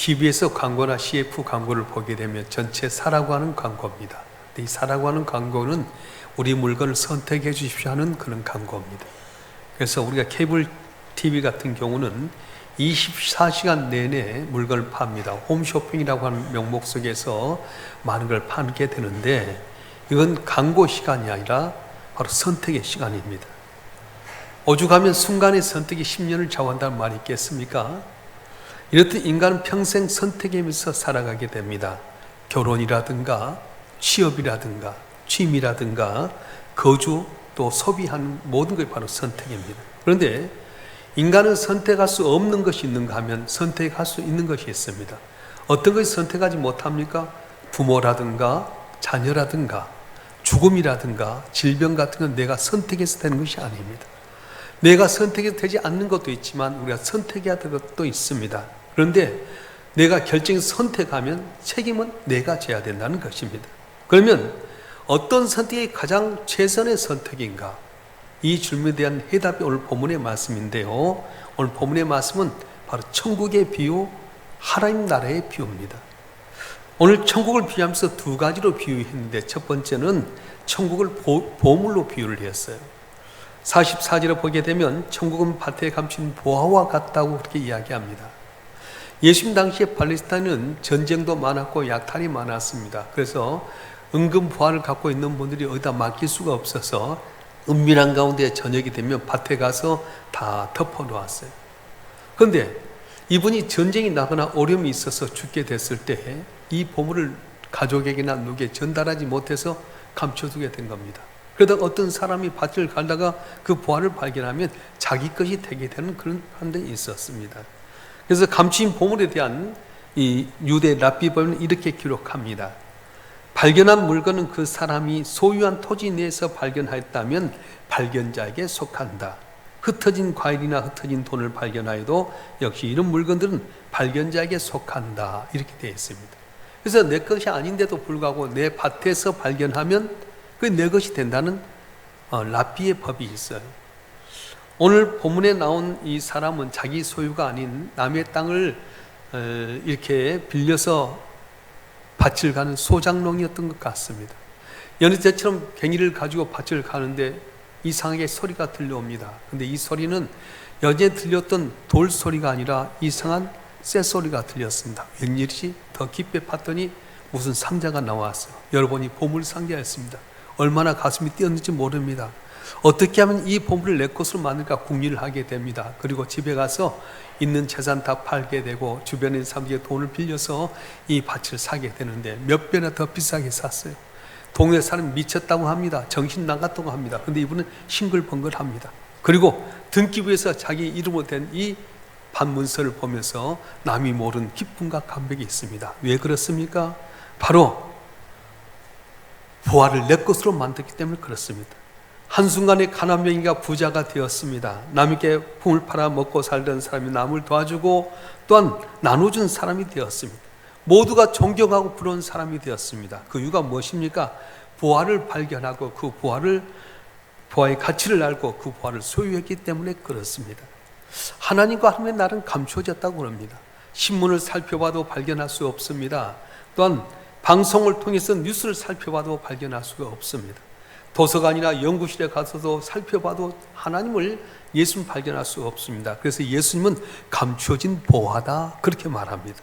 TV에서 광고나 CF 광고를 보게 되면 전체 사라고 하는 광고입니다. 이 사라고 하는 광고는 우리 물건을 선택해 주십시오 하는 그런 광고입니다. 그래서 우리가 케이블 TV 같은 경우는 24시간 내내 물건을 팝니다. 홈쇼핑이라고 하는 명목 속에서 많은 걸 팔게 되는데 이건 광고 시간이 아니라 바로 선택의 시간입니다. 오죽하면 순간의 선택이 10년을 좌우한다는 말이 있겠습니까? 이렇듯 인간은 평생 선택하면서 살아가게 됩니다. 결혼이라든가 취업이라든가 취미라든가 거주 또 소비하는 모든 것이 바로 선택입니다. 그런데 인간은 선택할 수 없는 것이 있는가 하면 선택할 수 있는 것이 있습니다. 어떤 것이 선택하지 못합니까? 부모라든가 자녀라든가 죽음이라든가 질병 같은 건 내가 선택해서 되는 것이 아닙니다. 내가 선택해서 되지 않는 것도 있지만 우리가 선택해야 될 것도 있습니다. 그런데 내가 결정해서 선택하면 책임은 내가 져야 된다는 것입니다. 그러면 어떤 선택이 가장 최선의 선택인가? 이 질문에 대한 해답이 오늘 본문의 말씀인데요. 오늘 본문의 말씀은 바로 천국의 비유, 하나님 나라의 비유입니다. 오늘 천국을 비유하면서 두 가지로 비유했는데 첫 번째는 천국을 보, 보물로 비유를 했어요. 44절을 보게 되면 천국은 밭에 감춘 보화와 같다고 그렇게 이야기합니다. 예수님 당시에 팔레스타인은 전쟁도 많았고 약탈이 많았습니다. 그래서 은근 부활을 갖고 있는 분들이 어디다 맡길 수가 없어서 은밀한 가운데 저녁이 되면 밭에 가서 다 덮어 놓았어요. 그런데 이분이 전쟁이 나거나 어려움이 있어서 죽게 됐을 때 이 보물을 가족에게나 누구에 전달하지 못해서 감춰두게 된 겁니다. 그러다 어떤 사람이 밭을 갈다가 그 보화를 발견하면 자기 것이 되게 되는 그런 판단이 있었습니다. 그래서 감추인 보물에 대한 이 유대 랍비법은 이렇게 기록합니다. 발견한 물건은 그 사람이 소유한 토지 내에서 발견하였다면 발견자에게 속한다. 흩어진 과일이나 흩어진 돈을 발견하여도 역시 이런 물건들은 발견자에게 속한다. 이렇게 되어 있습니다. 그래서 내 것이 아닌데도 불구하고 내 밭에서 발견하면 그 내 것이 된다는 어, 랍비의 법이 있어요. 오늘 본문에 나온 이 사람은 자기 소유가 아닌 남의 땅을 어, 이렇게 빌려서 밭을 가는 소장농이었던 것 같습니다. 여느 때처럼 갱이를 가지고 밭을 가는데 이상하게 소리가 들려옵니다. 근데 이 소리는 여제 들렸던 돌 소리가 아니라 이상한 쇠 소리가 들렸습니다. 웬일이지? 더 깊게 봤더니 무슨 상자가 나왔어요. 여러분이 보물 상자였습니다. 얼마나 가슴이 뛰었는지 모릅니다. 어떻게 하면 이 보물을 내 것으로 만들까 궁리를 하게 됩니다. 그리고 집에 가서 있는 재산 다 팔게 되고 주변에 있는 사람들에게 돈을 빌려서 이 밭을 사게 되는데 몇 배나 더 비싸게 샀어요. 동네 사람 미쳤다고 합니다. 정신 나갔다고 합니다. 근데 이분은 싱글벙글합니다. 그리고 등기부에서 자기 이름으로 된 이 반문서를 보면서 남이 모르는 기쁨과 감격이 있습니다. 왜 그렇습니까? 바로 부활을 내 것으로 만들기 때문에 그렇습니다. 한순간에 가난병이가 부자가 되었습니다. 남에게 품을 팔아 먹고 살던 사람이 남을 도와주고 또한 나눠준 사람이 되었습니다. 모두가 존경하고 부러운 사람이 되었습니다. 그 이유가 무엇입니까? 부활을 발견하고 그 부활을 부활의 가치를 알고 그 부활을 소유했기 때문에 그렇습니다. 하나님과 하나님의 날은 감춰졌다고 합니다. 신문을 살펴봐도 발견할 수 없습니다. 또한 방송을 통해서 뉴스를 살펴봐도 발견할 수가 없습니다. 도서관이나 연구실에 가서도 살펴봐도 하나님을 예수님 발견할 수 없습니다. 그래서 예수님은 감추어진 보화다 그렇게 말합니다.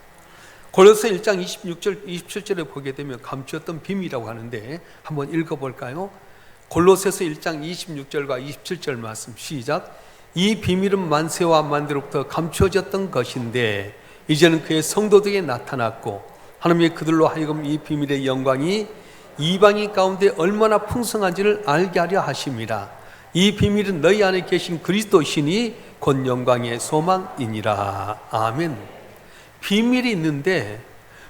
골로새 1장 26절 27절에 보게 되면 감추었던 비밀이라고 하는데 한번 읽어 볼까요? 골로새서 1장 26절과 27절 말씀 시작. 이 비밀은 만세와 만대로부터 감추어졌던 것인데 이제는 그의 성도들에게 나타났고 하나님의 그들로 하여금 이 비밀의 영광이 이방인 가운데 얼마나 풍성한지를 알게 하려 하심이라. 이 비밀은 너희 안에 계신 그리스도신이 곧 영광의 소망이니라. 아멘. 비밀이 있는데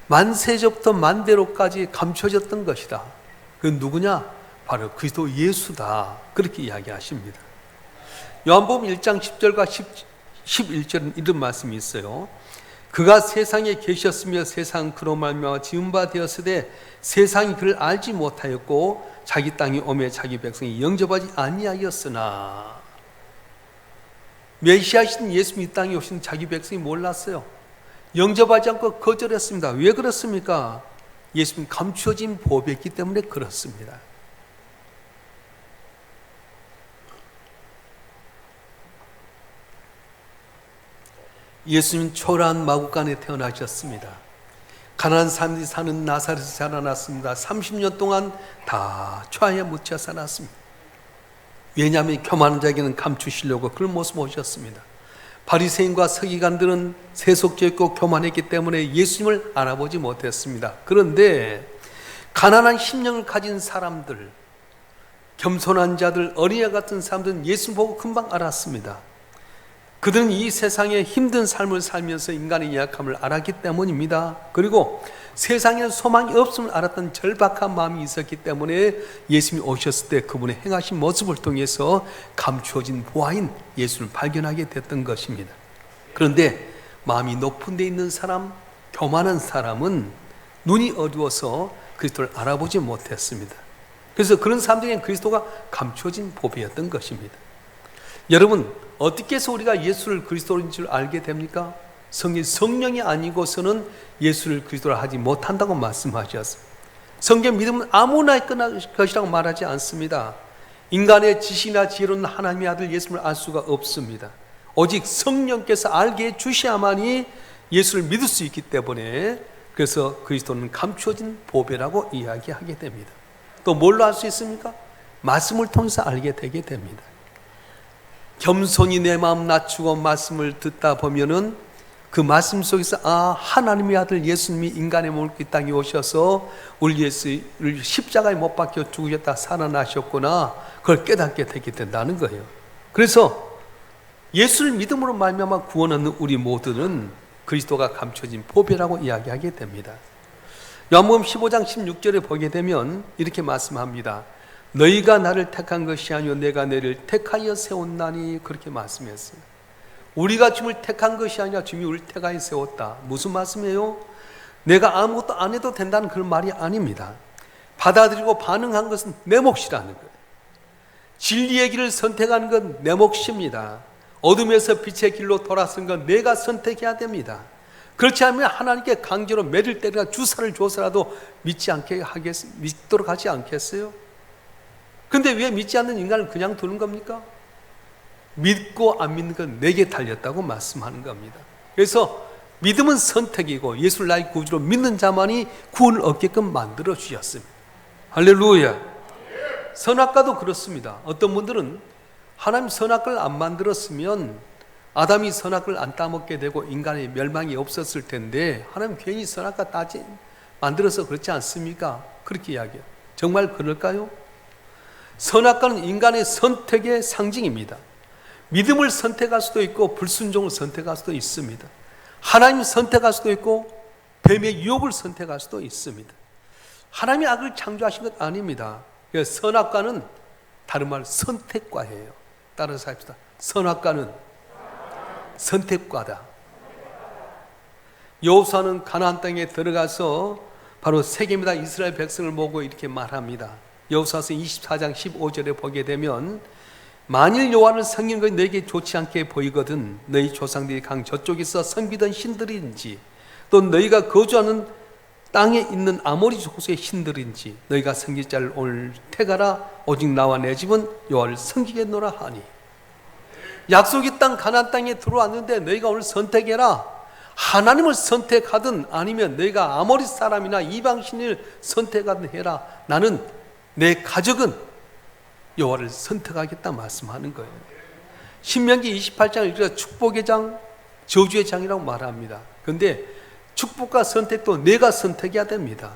만세전부터 만대로까지 감춰졌던 것이다. 그 누구냐? 바로 그리스도 예수다. 그렇게 이야기하십니다. 요한복음 1장 10절과 10, 11절은 이런 말씀이 있어요. 그가 세상에 계셨으며 세상 그로 말미암아 지은 바 되었으되 세상이 그를 알지 못하였고 자기 땅이 오매 자기 백성이 영접하지 아니하였으나 메시아신 예수님 이 땅에 오신 자기 백성이 몰랐어요. 영접하지 않고 거절했습니다. 왜 그렇습니까? 예수님 감추어진 보배였기 때문에 그렇습니다. 예수님 초라한 마구간에 태어나셨습니다. 가난한 사람들이 사는 나사렛에서 자라났습니다. 30년 동안 다 초하에 묻혀 살았습니다. 왜냐하면 교만한 자에게는 감추시려고 그런 모습 보셨습니다. 바리새인과 서기관들은 세속적이고 교만했기 때문에 예수님을 알아보지 못했습니다. 그런데 가난한 심령을 가진 사람들, 겸손한 자들, 어린애 같은 사람들은 예수 보고 금방 알았습니다. 그들은 이 세상에 힘든 삶을 살면서 인간의 약함을 알았기 때문입니다. 그리고 세상에 소망이 없음을 알았던 절박한 마음이 있었기 때문에 예수님이 오셨을 때 그분의 행하신 모습을 통해서 감추어진 보아인 예수를 발견하게 됐던 것입니다. 그런데 마음이 높은 데 있는 사람, 교만한 사람은 눈이 어두워서 그리스도를 알아보지 못했습니다. 그래서 그런 사람들에게 그리스도가 감추어진 보배였던 것입니다. 여러분 어떻게 해서 우리가 예수를 그리스도인 줄 알게 됩니까? 성령 성령이 아니고서는 예수를 그리스도라 하지 못한다고 말씀하셨습니다. 성경 믿음은 아무나 끝날 것이라고 말하지 않습니다. 인간의 지식이나 지혜로는 하나님의 아들 예수를 알 수가 없습니다. 오직 성령께서 알게 해 주셔야만이 예수를 믿을 수 있기 때문에 그래서 그리스도는 감추어진 보배라고 이야기하게 됩니다. 또 뭘로 알 수 있습니까? 말씀을 통해서 알게 되게 됩니다. 겸손히 내 마음 낮추고 말씀을 듣다 보면은 그 말씀 속에서 아 하나님의 아들 예수님이 인간의 몸을 이 땅에 오셔서 우리 예수를 십자가에 못 박혀 죽으셨다 살아나셨구나 그걸 깨닫게 되게 된다는 거예요. 그래서 예수를 믿음으로 말미암아 구원 얻는 우리 모두는 그리스도가 감춰진 보배라고 이야기하게 됩니다. 요한복음 15장 16절에 보게 되면 이렇게 말씀합니다. 너희가 나를 택한 것이 아니요 내가 너를 택하여 세웠나니 그렇게 말씀했어요. 우리가 주님을 택한 것이 아니라 주님이 우리를 택하여 세웠다. 무슨 말씀이에요? 내가 아무것도 안 해도 된다는 그런 말이 아닙니다. 받아들이고 반응한 것은 내 몫이라는 거예요. 진리의 길을 선택하는 건 내 몫입니다. 어둠에서 빛의 길로 돌아선 건 내가 선택해야 됩니다. 그렇지 않으면 하나님께 강제로 매를 때리나 주사를 줘서라도 믿지 않게 하겠, 믿도록 하지 않겠어요? 근데 왜 믿지 않는 인간을 그냥 두는 겁니까? 믿고 안 믿는 건 내게 달렸다고 말씀하는 겁니다. 그래서 믿음은 선택이고 예수를 나의 구주로 믿는 자만이 구원을 얻게끔 만들어 주셨습니다. 할렐루야. 선악과도 그렇습니다. 어떤 분들은 하나님 선악과를 안 만들었으면 아담이 선악과를 안 따먹게 되고 인간의 멸망이 없었을 텐데 하나님 괜히 선악과 따지 만들어서 그렇지 않습니까? 그렇게 이야기해요. 정말 그럴까요? 선악과는 인간의 선택의 상징입니다. 믿음을 선택할 수도 있고 불순종을 선택할 수도 있습니다. 하나님 선택할 수도 있고 뱀의 유혹을 선택할 수도 있습니다. 하나님이 악을 창조하신 것 아닙니다. 선악과는 다른 말 선택과예요. 따라서 합시다. 선악과는 선택과다. 여호수아는 가나안 땅에 들어가서 바로 세겜이다 이스라엘 백성을 보고 이렇게 말합니다. 여호수아서 24장 15절에 보게 되면 만일 여호와를 섬기는 너에게 좋지 않게 보이거든 너희 조상들이 강 저쪽에서 섬기던 신들인지 또 너희가 거주하는 땅에 있는 아모리 족속의 신들인지 너희가 섬길 자를 오늘 택하라. 오직 나와 내 집은 여호와를 섬기겠노라 하니. 약속의 땅 가나안 땅에 들어왔는데 너희가 오늘 선택해라. 하나님을 선택하든 아니면 너희가 아모리 사람이나 이방 신을 선택하든 해라. 나는 내 가족은 여호와를 선택하겠다 말씀하는 거예요. 신명기 28장을 우리가 축복의 장, 저주의 장이라고 말합니다. 그런데 축복과 선택도 내가 선택해야 됩니다.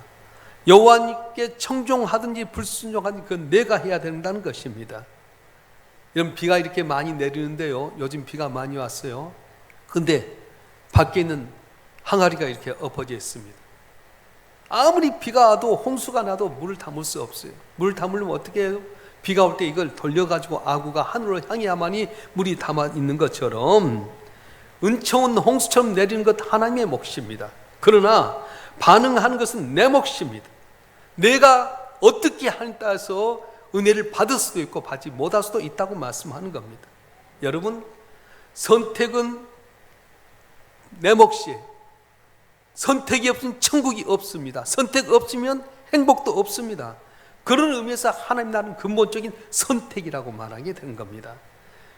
여호와님께 청종하든지 불순종하든지 그건 내가 해야 된다는 것입니다. 여러분 비가 이렇게 많이 내리는데요. 요즘 비가 많이 왔어요. 근데 밖에 있는 항아리가 이렇게 엎어져 있습니다. 아무리 비가 와도 홍수가 나도 물을 담을 수 없어요. 물을 담으려면 어떻게 해요? 비가 올 때 이걸 돌려가지고 아구가 하늘로 향해야만이 물이 담아 있는 것처럼 은총은 홍수처럼 내리는 것 하나님의 몫입니다. 그러나 반응하는 것은 내 몫입니다. 내가 어떻게 하느냐에 따라서 은혜를 받을 수도 있고 받지 못할 수도 있다고 말씀하는 겁니다. 여러분, 선택은 내 몫이에요. 선택이 없으면 천국이 없습니다. 선택 없으면 행복도 없습니다. 그런 의미에서 하나님 나라는 근본적인 선택이라고 말하게 되는 겁니다.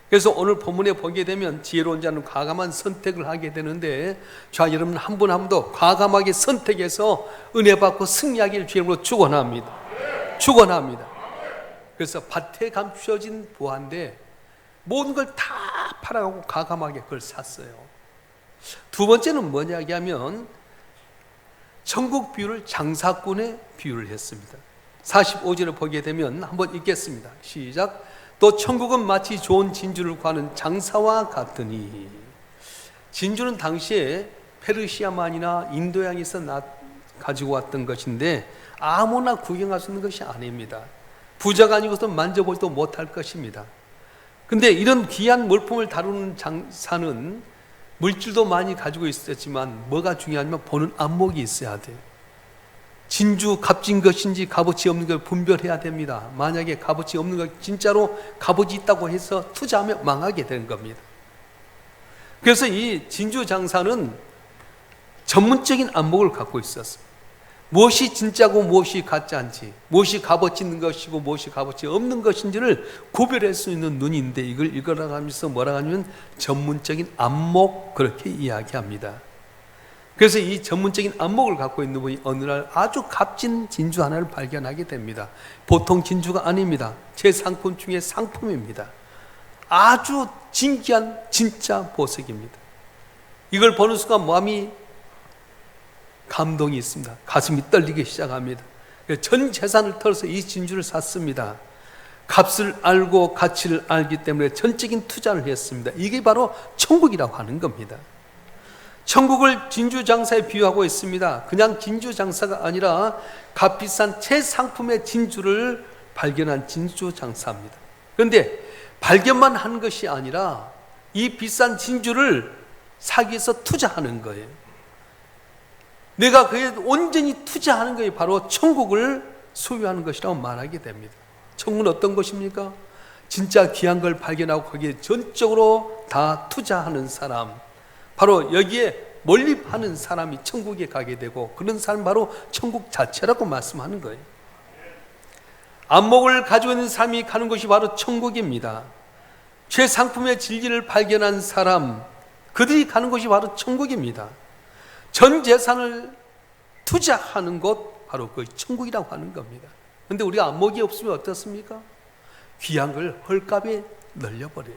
그래서 오늘 본문에 보게 되면 지혜로운 자는 과감한 선택을 하게 되는데 자 여러분 한 분 한 분도 과감하게 선택해서 은혜 받고 승리하기를 주님으로 축원합니다. 축원합니다. 그래서 밭에 감추어진 부한데 모든 걸 다 팔아가고 과감하게 그걸 샀어요. 두 번째는 뭐냐 하면 천국 비유를 장사꾼의 비유를 했습니다. 45절을 보게 되면 한번 읽겠습니다. 시작. 또 천국은 마치 좋은 진주를 구하는 장사와 같으니 진주는 당시에 페르시아만이나 인도양에서 나, 가지고 왔던 것인데 아무나 구경할 수 있는 것이 아닙니다. 부자가 아니고서 만져보지도 못할 것입니다. 근데 이런 귀한 물품을 다루는 장사는 물질도 많이 가지고 있었지만 뭐가 중요하냐면 보는 안목이 있어야 돼요. 진주 값진 것인지 값어치 없는 걸 분별해야 됩니다. 만약에 값어치 없는 것 진짜로 값어치 있다고 해서 투자하면 망하게 되는 겁니다. 그래서 이 진주 장사는 전문적인 안목을 갖고 있었어요. 무엇이 진짜고 무엇이 가짜인지, 무엇이 값어치 있는 것이고 무엇이 값어치 없는 것인지를 구별할 수 있는 눈인데 이걸 읽어나가면서 뭐라 하냐면 전문적인 안목 그렇게 이야기합니다. 그래서 이 전문적인 안목을 갖고 있는 분이 어느 날 아주 값진 진주 하나를 발견하게 됩니다. 보통 진주가 아닙니다. 제 상품 중에 상품입니다. 아주 진귀한 진짜 보석입니다. 이걸 보는 순간 마음이 감동이 있습니다. 가슴이 떨리기 시작합니다. 전 재산을 털어서 이 진주를 샀습니다. 값을 알고 가치를 알기 때문에 전적인 투자를 했습니다. 이게 바로 천국이라고 하는 겁니다. 천국을 진주 장사에 비유하고 있습니다. 그냥 진주 장사가 아니라 값비싼 최상품의 진주를 발견한 진주 장사입니다. 그런데 발견만 한 것이 아니라 이 비싼 진주를 사기 위해서 투자하는 거예요. 내가 그에 온전히 투자하는 것이 바로 천국을 소유하는 것이라고 말하게 됩니다. 천국은 어떤 것입니까? 진짜 귀한 걸 발견하고 거기에 전적으로 다 투자하는 사람. 바로 여기에 몰입하는 사람이 천국에 가게 되고 그런 사람 바로 천국 자체라고 말씀하는 거예요. 안목을 가지고 있는 사람이 가는 곳이 바로 천국입니다. 최상품의 진리를 발견한 사람, 그들이 가는 곳이 바로 천국입니다. 전 재산을 투자하는 곳 바로 그 천국이라고 하는 겁니다. 근데 우리가 안목이 없으면 어떻습니까? 귀한 걸 헐값에 늘려버려요.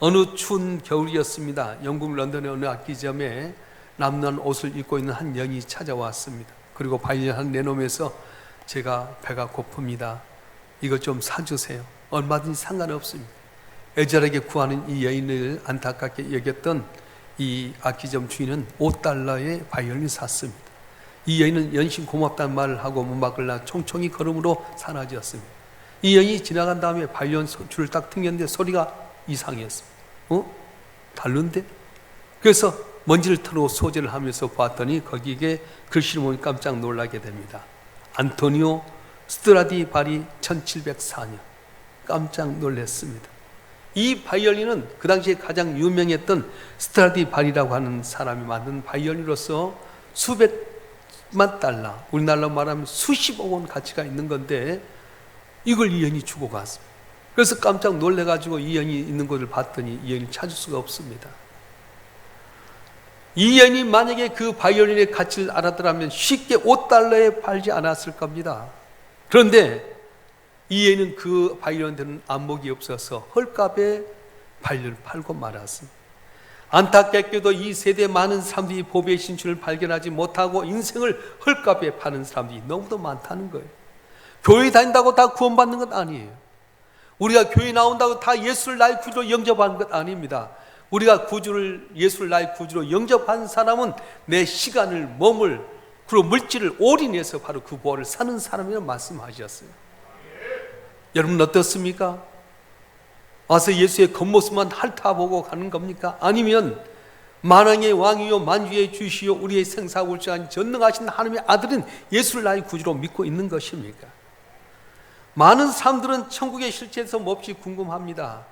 어느 추운 겨울이었습니다. 영국 런던의 어느 악기점에 남는 옷을 입고 있는 한 여인이 찾아왔습니다. 그리고 바이올린 한 내놓으면서 제가 배가 고픕니다. 이것 좀 사주세요. 얼마든지 상관없습니다. 애절하게 구하는 이 여인을 안타깝게 여겼던 이 악기점 주인은 5달러의 바이올린 샀습니다. 이 여인은 연신 고맙다는 말을 하고 문 밖을 나 총총히 걸음으로 사라졌습니다. 이 여인이 지나간 다음에 바이올린 줄을 딱 튕겼는데 소리가 이상했습니다. 어? 다른데? 그래서 먼지를 털고 소재를 하면서 봤더니 거기에 글씨를 보니 깜짝 놀라게 됩니다. 안토니오 스트라디 바리 1704년. 깜짝 놀랐습니다. 이 바이올린은 그 당시에 가장 유명했던 스트라디 바리라고 하는 사람이 만든 바이올린으로서 수백만 달러, 우리나라로 말하면 수십억 원 가치가 있는 건데 이걸 이 연이 주고 갔습니다. 그래서 깜짝 놀래가지고 이 연이 있는 곳을 봤더니 이 연이 찾을 수가 없습니다. 이 연이 만약에 그 바이올린의 가치를 알았더라면 쉽게 5달러에 팔지 않았을 겁니다. 그런데 이 애는 그 바이올린들은 안목이 없어서 헐값에 바이올린을 팔고 말았습니다. 안타깝게도 이 세대 많은 사람들이 보배의 신춘을 발견하지 못하고 인생을 헐값에 파는 사람들이 너무도 많다는 거예요. 교회 다닌다고 다 구원받는 것 아니에요. 우리가 교회 나온다고 다 예수를 나의 구주로 영접하는 것 아닙니다. 우리가 구주를 예수를 나의 구주로 영접한 사람은 내 시간을 몸을 그리고 물질을 올인해서 바로 그 보호를 사는 사람이라고 말씀하셨어요. 여러분 어떻습니까? 와서 예수의 겉모습만 핥아보고 가는 겁니까? 아니면 만왕의 왕이요 만주의 주시요 우리의 생사울주한 전능하신 하나님의 아들인 예수를 나의 구주로 믿고 있는 것입니까? 많은 사람들은 천국의 실체에서 몹시 궁금합니다.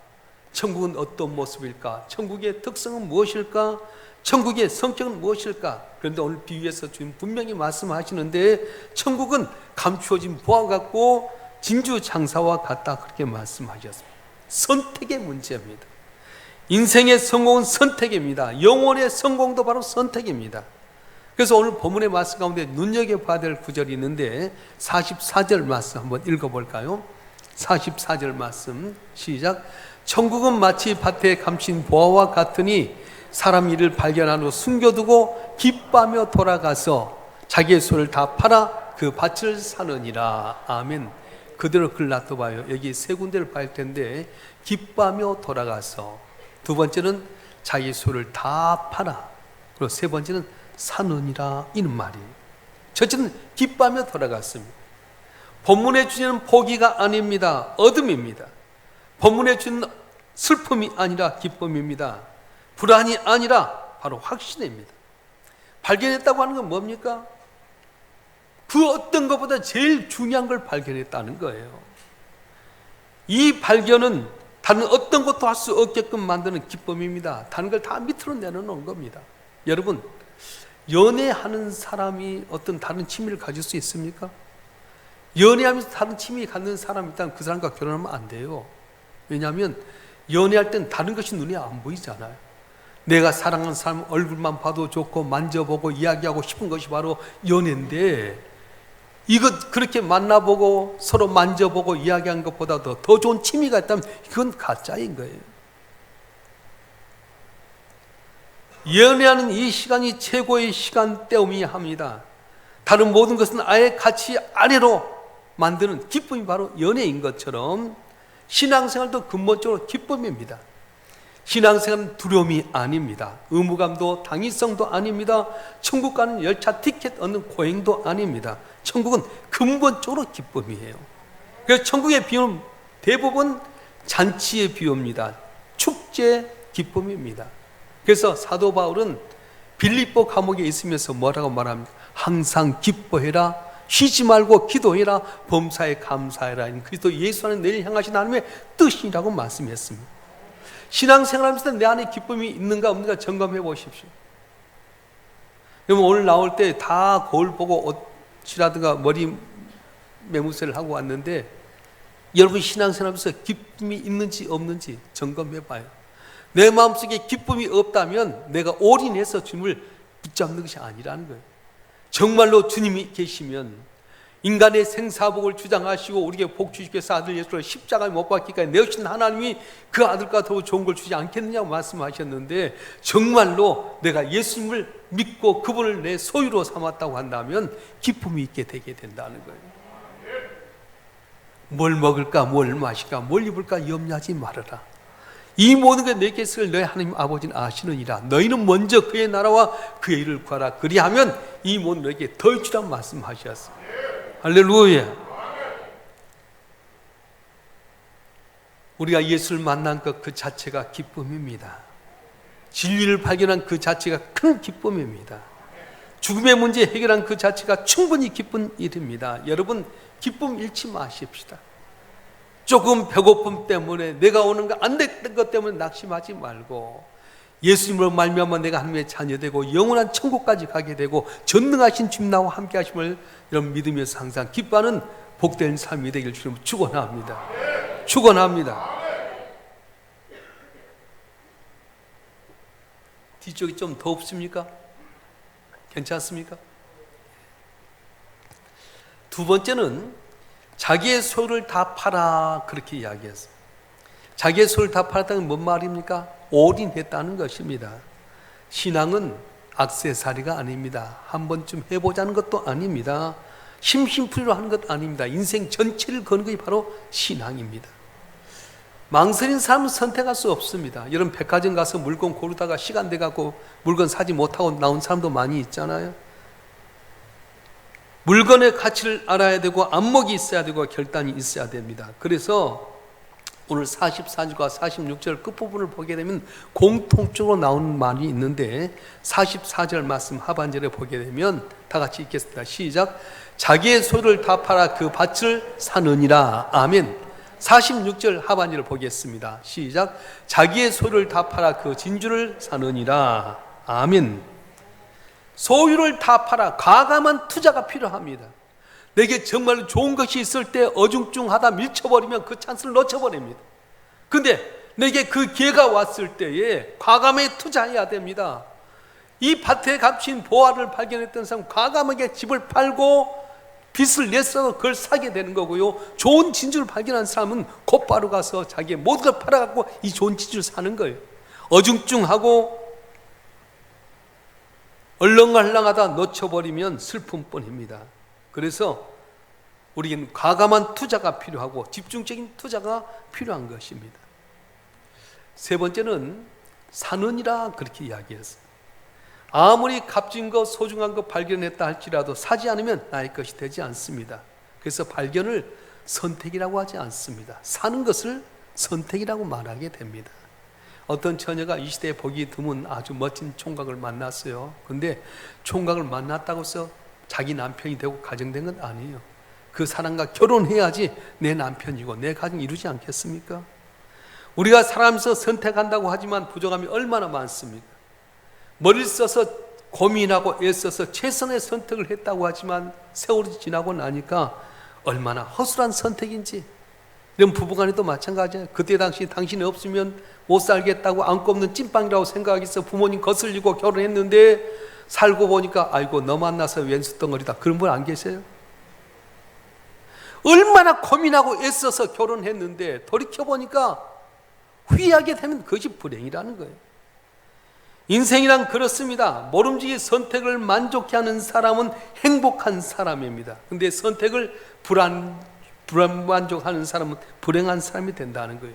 천국은 어떤 모습일까? 천국의 특성은 무엇일까? 천국의 성격은 무엇일까? 그런데 오늘 비유에서 주님 분명히 말씀하시는데 천국은 감추어진 보화 같고 진주 장사와 같다 그렇게 말씀하셨습니다. 선택의 문제입니다. 인생의 성공은 선택입니다. 영혼의 성공도 바로 선택입니다. 그래서 오늘 본문의 말씀 가운데 눈여겨봐야 될 구절이 있는데 44절 말씀 한번 읽어볼까요? 44절 말씀 시작 천국은 마치 밭에 감춘 보화와 같으니 사람 이를 발견한 후 숨겨두고 기뻐하며 돌아가서 자기의 손을 다 팔아 그 밭을 사느니라 아멘 그대로 글 놔둬봐요. 여기 세 군데를 봐야 텐데 기뻐하며 돌아가서 두 번째는 자기 소를 다 팔아. 그리고 세 번째는 사느니라 이는 말이에요. 첫째는 기뻐하며 돌아갔습니다. 본문에 주시는 포기가 아닙니다. 어둠입니다. 본문에 주는 슬픔이 아니라 기쁨입니다. 불안이 아니라 바로 확신입니다. 발견했다고 하는 건 뭡니까? 그 어떤 것보다 제일 중요한 걸 발견했다는 거예요 이 발견은 다른 어떤 것도 할 수 없게끔 만드는 기쁨입니다. 다른 걸 다 밑으로 내려놓은 겁니다. 여러분, 연애하는 사람이 어떤 다른 취미를 가질 수 있습니까? 연애하면서 다른 취미 갖는 사람이 있다면 그 사람과 결혼하면 안 돼요. 왜냐하면 연애할 땐 다른 것이 눈에 안 보이잖아요. 내가 사랑하는 사람 얼굴만 봐도 좋고 만져보고 이야기하고 싶은 것이 바로 연애인데 이것 그렇게 만나보고 서로 만져보고 이야기한 것보다도 더 좋은 취미가 있다면 이건 가짜인 거예요. 연애하는 이 시간이 최고의 시간 때움이 합니다. 다른 모든 것은 아예 가치 아래로 만드는 기쁨이 바로 연애인 것처럼 신앙생활도 근본적으로 기쁨입니다. 신앙생활은 두려움이 아닙니다. 의무감도 당위성도 아닙니다. 천국 가는 열차 티켓 얻는 고행도 아닙니다. 천국은 근본적으로 기쁨이에요. 그래서 천국의 비유는 대부분 잔치의 비유입니다. 축제 기쁨입니다. 그래서 사도 바울은 빌립보 감옥에 있으면서 뭐라고 말합니까? 항상 기뻐해라. 쉬지 말고 기도해라. 범사에 감사해라. 그리스도 예수 안에 내일 향하신 하나님의 뜻이라고 말씀했습니다. 신앙생활하면서 내 안에 기쁨이 있는가 없는가 점검해 보십시오. 그러면 오늘 나올 때 다 거울 보고 옷이라든가 머리 매무새를 하고 왔는데 여러분 신앙생활하면서 기쁨이 있는지 없는지 점검해 봐요. 내 마음속에 기쁨이 없다면 내가 올인해서 주님을 붙잡는 것이 아니라는 거예요. 정말로 주님이 계시면 인간의 생사복을 주장하시고 우리에게 복 주시기 위해서 아들 예수를 십자가에 못 박기까지 내오신 하나님이 그 아들과 더 좋은 걸 주지 않겠느냐고 말씀하셨는데 정말로 내가 예수님을 믿고 그분을 내 소유로 삼았다고 한다면 기쁨이 있게 되게 된다는 거예요. 뭘 먹을까, 뭘 마실까, 뭘 입을까 염려하지 말아라. 이 모든 게 내게 있을 너희 하나님 아버지는 아시느니라. 너희는 먼저 그의 나라와 그의 일을 구하라. 그리하면 이 모든 너에게 더 주라 말씀하셨습니다. 할렐루야. 우리가 예수를 만난 것 그 자체가 기쁨입니다. 진리를 발견한 그 자체가 큰 기쁨입니다. 죽음의 문제 해결한 그 자체가 충분히 기쁜 일입니다. 여러분 기쁨 잃지 마십시다. 조금 배고픔 때문에 내가 오는 거 안 됐던 것 때문에 낙심하지 말고 예수님으로 말미암아 내가 하나님의 자녀되고 영원한 천국까지 가게 되고 전능하신 주님 나와 함께 하심을 여러분 믿으면서 항상 기뻐하는 복된 삶이 되길 주님 축원합니다. 축원합니다. 뒤쪽이 좀 더 없습니까? 괜찮습니까? 두 번째는 자기의 소를 다 팔아 그렇게 이야기했어요. 자기의 소를 다 팔았다는 뭔 말입니까? 올인했다는 것입니다. 신앙은 악세사리가 아닙니다. 한 번쯤 해보자는 것도 아닙니다. 심심풀이로 하는 것 아닙니다. 인생 전체를 거는 것이 바로 신앙입니다. 망설인 사람은 선택할 수 없습니다. 여러분 백화점 가서 물건 고르다가 시간 돼 갖고 물건 사지 못하고 나온 사람도 많이 있잖아요. 물건의 가치를 알아야 되고 안목이 있어야 되고 결단이 있어야 됩니다. 그래서 오늘 44절과 46절 끝부분을 보게 되면 공통적으로 나오는 말이 있는데 44절 말씀 하반절에 보게 되면 다 같이 읽겠습니다. 시작. 자기의 소를 다 팔아 그 밭을 사느니라. 아멘. 46절 하반절을 보겠습니다. 시작. 자기의 소를 다 팔아 그 진주를 사느니라. 아멘. 소유를 다 팔아 과감한 투자가 필요합니다. 내게 정말 좋은 것이 있을 때 어중중하다 밀쳐버리면 그 찬스를 놓쳐버립니다. 근데 내게 그 기회가 왔을 때에 과감하게 투자해야 됩니다. 이 밭에 값인 보화를 발견했던 사람 과감하게 집을 팔고 빚을 내서 그걸 사게 되는 거고요. 좋은 진주를 발견한 사람은 곧바로 가서 자기의 모든 걸 팔아갖고 이 좋은 진주를 사는 거예요. 어중중하고 얼렁얼렁하다 놓쳐버리면 슬픔뿐입니다. 그래서 우리는 과감한 투자가 필요하고 집중적인 투자가 필요한 것입니다. 세 번째는 사는이라 그렇게 이야기했어요. 아무리 값진 것, 소중한 것 발견했다 할지라도 사지 않으면 나의 것이 되지 않습니다. 그래서 발견을 선택이라고 하지 않습니다. 사는 것을 선택이라고 말하게 됩니다. 어떤 처녀가 이 시대에 보기 드문 아주 멋진 총각을 만났어요. 근데 총각을 만났다고 해서 자기 남편이 되고 가정된 건 아니에요. 그 사람과 결혼해야지 내 남편이고 내 가정 이루지 않겠습니까? 우리가 살아면서 선택한다고 하지만 부족함이 얼마나 많습니까? 머리를 써서 고민하고 애써서 최선의 선택을 했다고 하지만 세월이 지나고 나니까 얼마나 허술한 선택인지 이런 부부간에도 마찬가지예요. 그때 당시 당신이 없으면 못 살겠다고 안고 없는 찐빵이라고 생각해서 부모님 거슬리고 결혼했는데 살고 보니까 아이고 너 만나서 왼수 덩어리다. 그런 분 안 계세요? 얼마나 고민하고 애써서 결혼했는데 돌이켜 보니까 후회하게 되면 그것이 불행이라는 거예요. 인생이란 그렇습니다. 모름지기 선택을 만족해 하는 사람은 행복한 사람입니다. 근데 선택을 불안, 불안만족하는 사람은 불행한 사람이 된다는 거예요.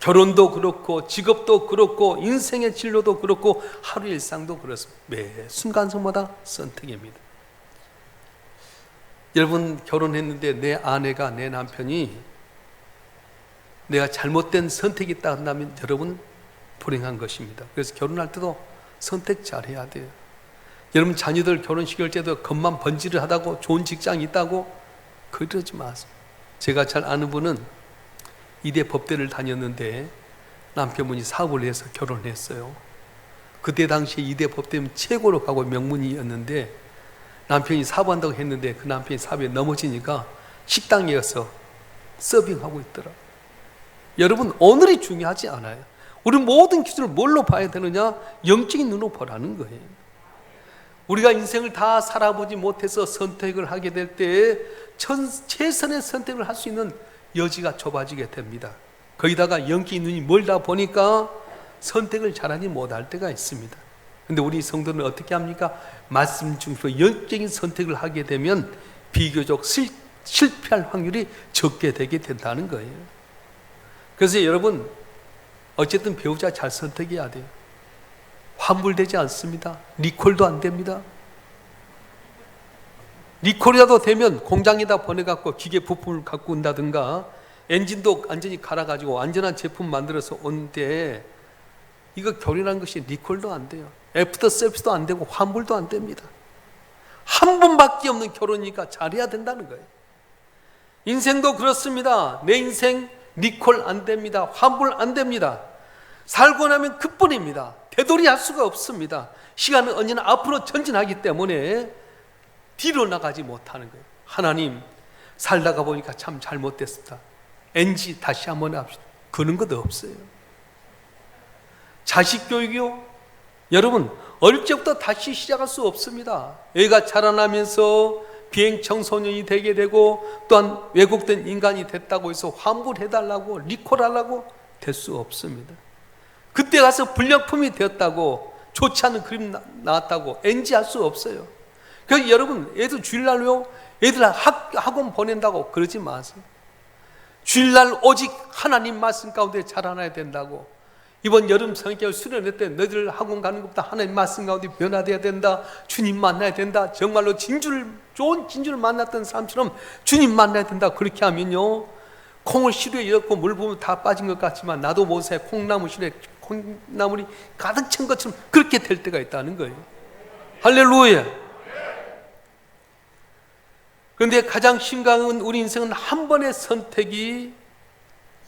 결혼도 그렇고, 직업도 그렇고, 인생의 진로도 그렇고, 하루 일상도 그렇습니다. 매 순간순간마다 선택입니다. 여러분, 결혼했는데 내 아내가, 내 남편이 내가 잘못된 선택이 있다 한다면 여러분 불행한 것입니다. 그래서 결혼할 때도 선택 잘 해야 돼요. 여러분 자녀들 결혼식 할 때도 겉만 번지를 하다고 좋은 직장이 있다고 그러지 마세요. 제가 잘 아는 분은 이대 법대를 다녔는데 남편분이 사업을 해서 결혼했어요. 그때 당시에 이대 법대는 최고로 가고 명문이었는데 남편이 사업한다고 했는데 그 남편이 사업에 넘어지니까 식당에 가서 서빙하고 있더라. 여러분 오늘이 중요하지 않아요. 우리 모든 기준을 뭘로 봐야 되느냐? 영적인 눈으로 보라는 거예요. 우리가 인생을 다 살아보지 못해서 선택을 하게 될때 최선의 선택을 할 수 있는 여지가 좁아지게 됩니다. 거기다가 영적인 눈이 멀다 보니까 선택을 잘하지 못할 때가 있습니다. 근데 우리 성도는 어떻게 합니까? 말씀 중에서 영적인 선택을 하게 되면 비교적 실, 실패할 확률이 적게 되게 된다는 거예요. 그래서 여러분 어쨌든 배우자 잘 선택해야 돼요. 환불되지 않습니다. 리콜도 안 됩니다. 리콜이라도 되면 공장에다 보내갖고 기계 부품을 갖고 온다든가 엔진도 완전히 갈아가지고 안전한 제품 만들어서 온데 이거 결혼한 것이 리콜도 안 돼요. 애프터 서비스도 안 되고 환불도 안 됩니다. 한 번밖에 없는 결혼이니까 잘해야 된다는 거예요. 인생도 그렇습니다. 내 인생 리콜 안 됩니다. 환불 안 됩니다. 살고 나면 그뿐입니다. 되돌이 할 수가 없습니다. 시간은 언제나 앞으로 전진하기 때문에 뒤로 나가지 못하는 거예요. 하나님, 살다가 보니까 참 잘못됐습니다. NG 다시 한번 합시다. 그런 것도 없어요. 자식 교육이요? 여러분, 어릴 적부터 다시 시작할 수 없습니다. 애가 자라나면서 비행 청소년이 되게 되고 또한 왜곡된 인간이 됐다고 해서 환불해달라고 리콜하려고 될 수 없습니다. 그때 가서 불량품이 되었다고 좋지 않은 그림 나, 나왔다고 NG할 수 없어요. 그래서 여러분 애들 주일날요 애들 학, 학원 보낸다고 그러지 마세요. 주일날 오직 하나님 말씀 가운데 자라나야 된다고. 이번 여름 성경 수련회 때 너희들 학원 가는 것보다 하나님 말씀 가운데 변화돼야 된다. 주님 만나야 된다. 정말로 진주를 좋은 진주를 만났던 사람처럼 주님 만나야 된다. 그렇게 하면요. 콩을 시루에 이렇고 물 부으면 다 빠진 것 같지만 나도 모세 콩나무 시루에 콩나물이 가득 찬 것처럼 그렇게 될 때가 있다는 거예요. 할렐루야. 그런데 가장 심각한 우리 인생은 한 번의 선택이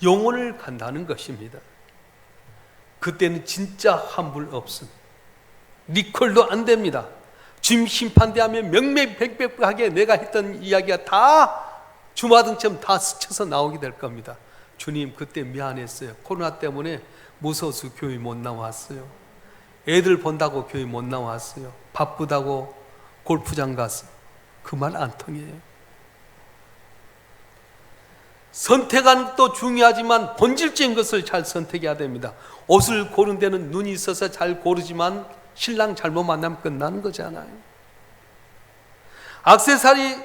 영혼을 간다는 것입니다. 그때는 진짜 환불 없습니다. 리콜도 안 됩니다. 주님 심판대하면 명명백백하게 내가 했던 이야기가 다 주마등처럼 다 스쳐서 나오게 될 겁니다. 주님 그때 미안했어요. 코로나 때문에 무서워서 교회 못 나왔어요. 애들 본다고 교회 못 나왔어요. 바쁘다고 골프장 갔어요. 그말 안 통해요. 선택하는 것도 중요하지만 본질적인 것을 잘 선택해야 됩니다. 옷을 고른 데는 눈이 있어서 잘 고르지만 신랑 잘못 만나면 끝나는 거잖아요. 악세사리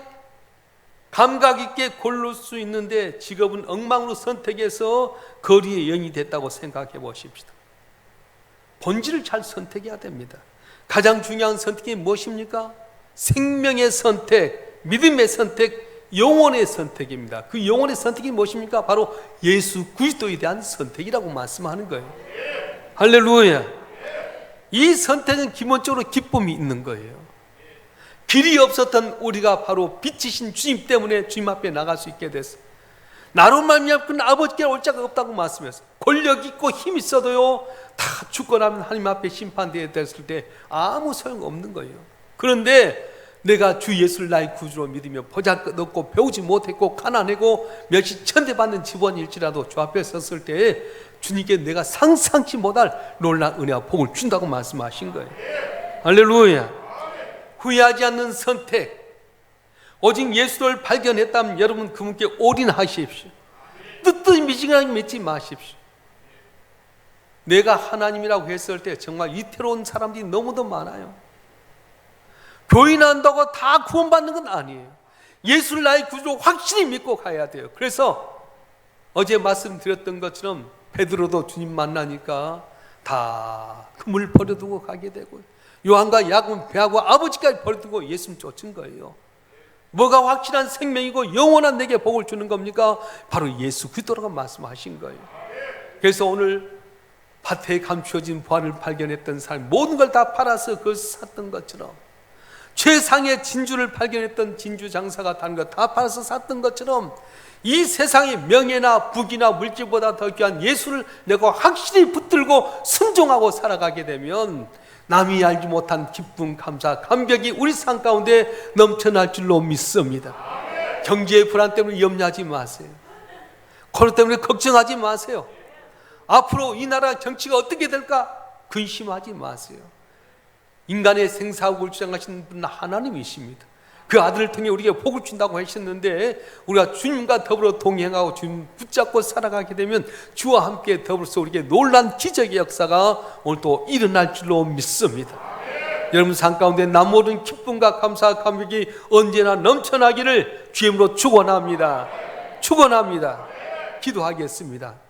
감각 있게 고를 수 있는데 직업은 엉망으로 선택해서 거리의 영이 됐다고 생각해 보십시다. 본질을 잘 선택해야 됩니다. 가장 중요한 선택이 무엇입니까? 생명의 선택, 믿음의 선택, 영혼의 선택입니다. 그 영혼의 선택이 무엇입니까? 바로 예수 그리스도에 대한 선택이라고 말씀하는 거예요. 할렐루야. 이 선택은 기본적으로 기쁨이 있는 거예요. 길이 없었던 우리가 바로 빛이신 주님 때문에 주님 앞에 나갈 수 있게 됐어요. 나로 말미암아 그 아버지께 올 자가 없다고 말씀했어요. 권력 있고 힘 있어도요 다 죽고 나면 하나님 앞에 심판되어 됐을 때 아무 소용 없는 거예요. 그런데 내가 주 예수를 나의 구주로 믿으며 보잘것 없고 배우지 못했고 가난하고 멸시 천대받는 집원일지라도 주 앞에 섰을 때 주님께 내가 상상치 못할 놀라운 은혜와 복을 준다고 말씀하신 거예요. 할렐루야. 후회하지 않는 선택. 오직 예수를 발견했다면 여러분 그분께 올인하십시오. 뜻뜻 미지근하게 믿지 마십시오. 내가 하나님이라고 했을 때 정말 이태로운 사람들이 너무도 많아요. 교인한다고 다 구원받는 건 아니에요. 예수를 나의 구주로 확실히 믿고 가야 돼요. 그래서 어제 말씀드렸던 것처럼 베드로도 주님 만나니까 다 금을 버려두고 가게 되고 요 한과 야곱 배하고 아버지까지 버려두고 예수님 쫓은 거예요. 뭐가 확실한 생명이고 영원한 내게 복을 주는 겁니까? 바로 예수 그리스도라고 말씀하신 거예요. 그래서 오늘 밭에 감추어진 부활을 발견했던 사람 모든 걸 다 팔아서 그걸 샀던 것처럼 최상의 진주를 발견했던 진주 장사가 다른 것다 팔아서 샀던 것처럼 이 세상의 명예나 부귀나 물질보다 더 귀한 예수를 내가 확실히 붙들고 순종하고 살아가게 되면 남이 알지 못한 기쁨, 감사, 감격이 우리 삶 가운데 넘쳐날 줄로 믿습니다. 경제의 불안 때문에 염려하지 마세요. 코로나 때문에 걱정하지 마세요. 앞으로 이 나라 정치가 어떻게 될까 근심하지 마세요. 인간의 생사국을 주장하시는 분은 하나님이십니다. 그 아들을 통해 우리에게 복을 준다고 하셨는데 우리가 주님과 더불어 동행하고 주님 붙잡고 살아가게 되면 주와 함께 더불어서 우리에게 놀란 기적의 역사가 오늘 또 일어날 줄로 믿습니다. 여러분 삶 가운데 남 모든 기쁨과 감사 감격이 언제나 넘쳐나기를 주임으로 축원합니다. 축원합니다. 기도하겠습니다.